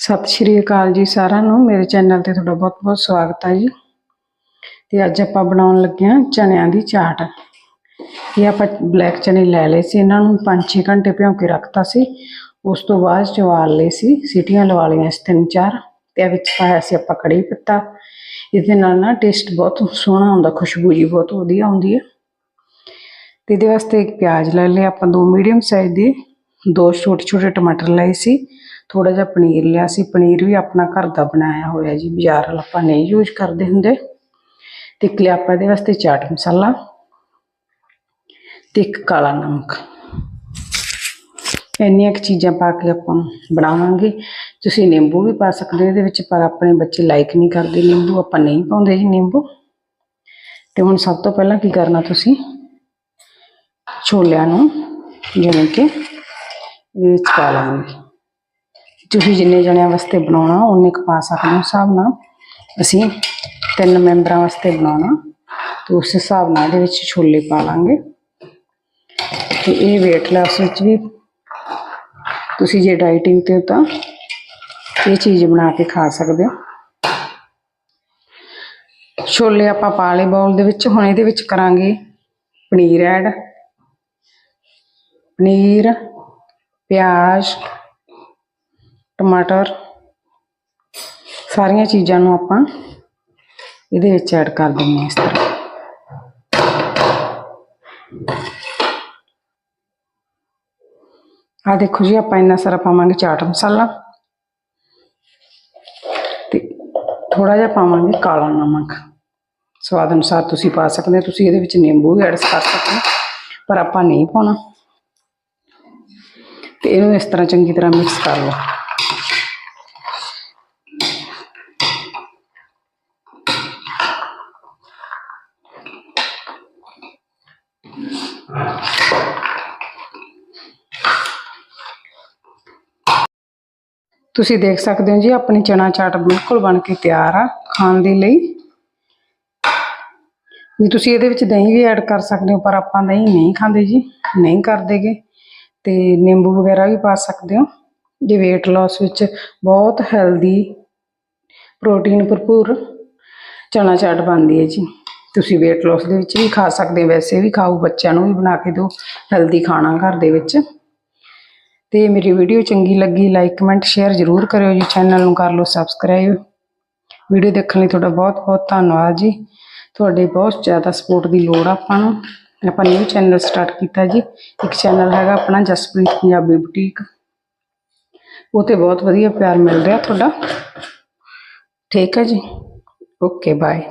ਸਤਿ ਸ਼੍ਰੀ ਅਕਾਲ ਜੀ ਸਾਰਿਆਂ ਨੂੰ। ਮੇਰੇ ਚੈਨਲ ਤੇ ਤੁਹਾਡਾ ਬਹੁਤ-ਬਹੁਤ ਸਵਾਗਤ ਹੈ ਜੀ। ਤੇ ਅੱਜ ਆਪਾਂ ਬਣਾਉਣ ਲੱਗੇ ਹਾਂ ਚਨਿਆਂ ਦੀ ਚਾਟ। ਇਹ ਆਪਾਂ ਬਲੈਕ ਚਨੇ ਲੈ ਲਏ ਸੀ। ਇਹਨਾਂ ਨੂੰ 5-6 ਘੰਟੇ ਭਿਉਂ ਕੇ ਰੱਖਤਾ ਸੀ। ਉਸ ਤੋਂ ਬਾਅਦ ਚਵਾਲ ਲਏ ਸੀ। ਸੀਟੀਆਂ ਲਵਾ ਲਈਆਂ ਸੀ ਤਿੰਨ ਚਾਰ। ਤੇ ਇਹ ਵਿੱਚ ਪਾਇਆ ਸੀ ਆਪਾਂ ਕੜੀ ਪੱਤਾ। ਇਹਦੇ ਨਾਲ ਨਾ ਟੇਸਟ ਬਹੁਤ ਸੋਹਣਾ ਆਉਂਦਾ, ਖੁਸ਼ਬੂ ਜੀ ਬਹੁਤ ਵਧੀਆ ਆਉਂਦੀ ਹੈ। ਤੇ ਇਹਦੇ ਵਾਸਤੇ ਇੱਕ ਪਿਆਜ਼ ਲੈ ਲਿਆ ਆਪਾਂ ਦੋ ਮੀਡੀਅਮ ਸਾਈਜ਼ ਦੇ, ਦੋ ਛੋਟੇ ਛੋਟੇ ਟਮਾਟਰ ਲਏ ਸੀ। ਥੋੜਾ ਜਿਹਾ ਪਨੀਰ ਲਿਆ ਸੀ। ਪਨੀਰ ਵੀ ਆਪਣਾ ਘਰ ਦਾ ਬਣਾਇਆ ਹੋਇਆ ਜੀ। ਬਾਜ਼ਾਰ ਵਾਲਾ ਆਪਾਂ ਨਹੀਂ ਯੂਜ਼ ਕਰਦੇ ਹੁੰਦੇ। ਤੇ ਇੱਕ ਲਿਆ ਆਪਾਂ ਇਹਦੇ ਵਾਸਤੇ ਚਾਟ ਮਸਾਲਾ ਤੇ ਇੱਕ ਕਾਲਾ ਨਮਕ। ਇੰਨੀਆਂ ਕੁ ਚੀਜ਼ਾਂ ਪਾ ਕੇ ਆਪਾਂ ਬਣਾਵਾਂਗੇ। ਤੁਸੀਂ ਨਿੰਬੂ ਵੀ ਪਾ ਸਕਦੇ ਹੋ ਇਹਦੇ ਵਿੱਚ, ਪਰ ਆਪਣੇ ਬੱਚੇ ਲਾਈਕ ਨਹੀਂ ਕਰਦੇ। ਨਿੰਬੂ ਆਪਾਂ ਨਹੀਂ ਪਾਉਂਦੇ ਜੀ, ਨਿੰਬੂ। ਤੇ ਹੁਣ ਸਭ ਤੋਂ ਪਹਿਲਾਂ ਕੀ ਕਰਨਾ ਤੁਸੀਂ? ਛੋਲਿਆਂ ਨੂੰ ਜਿਵੇਂ ਕਿ ਇਹਦੇ ਵਿੱਚ ਪਾ ਲਾਂਗੇ। ਤੁਸੀਂ ਜਿੰਨੇ ਜਣਿਆਂ ਵਾਸਤੇ ਬਣਾਉਣਾ ਉਨੇ ਕੁ ਪਾ ਸਕਦੇ ਹੋ ਹਿਸਾਬ ਨਾਲ। ਅਸੀਂ ਤਿੰਨ ਮੈਂਬਰਾਂ ਵਾਸਤੇ ਬਣਾਉਣਾ, ਤੇ ਉਸ ਹਿਸਾਬ ਨਾਲ ਇਹਦੇ ਵਿੱਚ ਛੋਲੇ ਪਾ ਲਾਂਗੇ। ਤੇ ਇਹ weight loss ਵਿੱਚ ਵੀ ਤੁਸੀਂ ਜੇ ਡਾਈਟਿੰਗ ਤੇ ਹੋ ਤਾਂ ਇਹ ਚੀਜ਼ ਬਣਾ ਕੇ ਖਾ ਸਕਦੇ ਹੋ। ਛੋਲੇ ਆਪਾਂ ਪਾ ਲਏ ਬਾਉਲ ਦੇ ਵਿੱਚ, ਹੁਣ ਇਹਦੇ ਵਿੱਚ ਕਰਾਂਗੇ ਪਨੀਰ ਐਡ ਪਨੀਰ, ਪਿਆਜ਼ ਟਮਾਟਰ, ਸਾਰੀਆਂ ਚੀਜ਼ਾਂ ਨੂੰ ਆਪਾਂ ਇਹਦੇ ਵਿੱਚ ਐਡ ਕਰ ਦਿੰਦੇ ਹਾਂ ਇਸ ਤਰ੍ਹਾਂ। ਆ ਦੇਖੋ ਜੀ, ਆਪਾਂ ਇੰਨਾ ਸਾਰਾ ਪਾਵਾਂਗੇ ਚਾਟ ਮਸਾਲਾ। ਤੇ ਥੋੜਾ ਜਿਹਾ ਪਾਵਾਂਗੇ ਕਾਲਾ ਨਮਕ। ਸਵਾਦ ਅਨੁਸਾਰ ਤੁਸੀਂ ਪਾ ਸਕਦੇ ਹੋ, ਤੁਸੀਂ ਇਹਦੇ ਵਿੱਚ ਨਿੰਬੂ ਵੀ ਐਡ ਕਰ ਸਕਦੇ ਹੋ, ਪਰ ਆਪਾਂ ਨਹੀਂ ਪਾਉਣਾ। ਤੇ ਇਹਨੂੰ ਇਸ ਤਰ੍ਹਾਂ ਚੰਗੀ ਤਰ੍ਹਾਂ ਮਿਕਸ ਕਰ ਲਓ। ਤੁਸੀਂ ਦੇਖ ਸਕਦੇ ਹੋ ਜੀ, ਆਪਣੀ ਚਨਾ ਚਾਟ ਬਿਲਕੁਲ ਬਣ ਕੇ ਤਿਆਰ ਆ, ਖਾਣ ਦੇ ਲਈ। ਵੀ ਤੁਸੀਂ ਇਹਦੇ ਵਿੱਚ ਦਹੀਂ ਵੀ ਐਡ ਕਰ ਸਕਦੇ ਹੋ, ਪਰ ਆਪਾਂ ਦਹੀਂ ਨਹੀਂ ਖਾਂਦੇ ਜੀ, ਨਹੀਂ ਕਰਦੇਗੇ ਤੇ ਨਿੰਬੂ ਵਗੈਰਾ ਵੀ ਪਾ ਸਕਦੇ ਹੋ। ਜੇ weight loss ਵਿੱਚ ਬਹੁਤ ਹੈਲਦੀ ਪ੍ਰੋਟੀਨ ਭਰਪੂਰ ਚਨਾ ਚਾਟ ਬਣਦੀ ਹੈ ਜੀ। ਤੁਸੀਂ weight loss ਦੇ ਵਿੱਚ ਵੀ ਖਾ ਸਕਦੇ ਹੋ, ਵੈਸੇ ਵੀ ਖਾਓ, ਬੱਚਿਆਂ ਨੂੰ ਵੀ ਬਣਾ ਕੇ ਦਿਓ ਹੈਲਦੀ ਖਾਣਾ ਘਰ ਦੇ ਵਿੱਚ। ਤੇ ਮੇਰੀ ਵੀਡੀਓ ਚੰਗੀ ਲੱਗੀ ਲਾਈਕ ਕਮੈਂਟ ਸ਼ੇਅਰ ਜ਼ਰੂਰ ਕਰਿਓ ਜੀ ਚੈਨਲ ਨੂੰ ਕਰ ਲਓ ਸਬਸਕ੍ਰਾਈਬ ਵੀਡੀਓ ਦੇਖਣ ਲਈ ਤੁਹਾਡਾ ਬਹੁਤ ਬਹੁਤ ਧੰਨਵਾਦ ਜੀ। ਤੁਹਾਡੇ ਬਹੁਤ ਜ਼ਿਆਦਾ ਸਪੋਰਟ ਦੀ ਲੋੜ ਆ ਆਪਾਂ ਨੂੰ। ਆਪਾਂ ਨਿਊ ਚੈਨਲ ਸਟਾਰਟ ਕੀਤਾ ਜੀ। ਇੱਕ ਚੈਨਲ ਹੈਗਾ ਆਪਣਾ ਜਸਪ੍ਰੀਤ ਪੰਜਾਬੀ ਬੁਟੀਕ ਉਹ ਤੇ ਬਹੁਤ ਵਧੀਆ ਪਿਆਰ ਮਿਲ ਰਿਹਾ ਤੁਹਾਡਾ। ਠੀਕ ਹੈ ਜੀ। Okay bye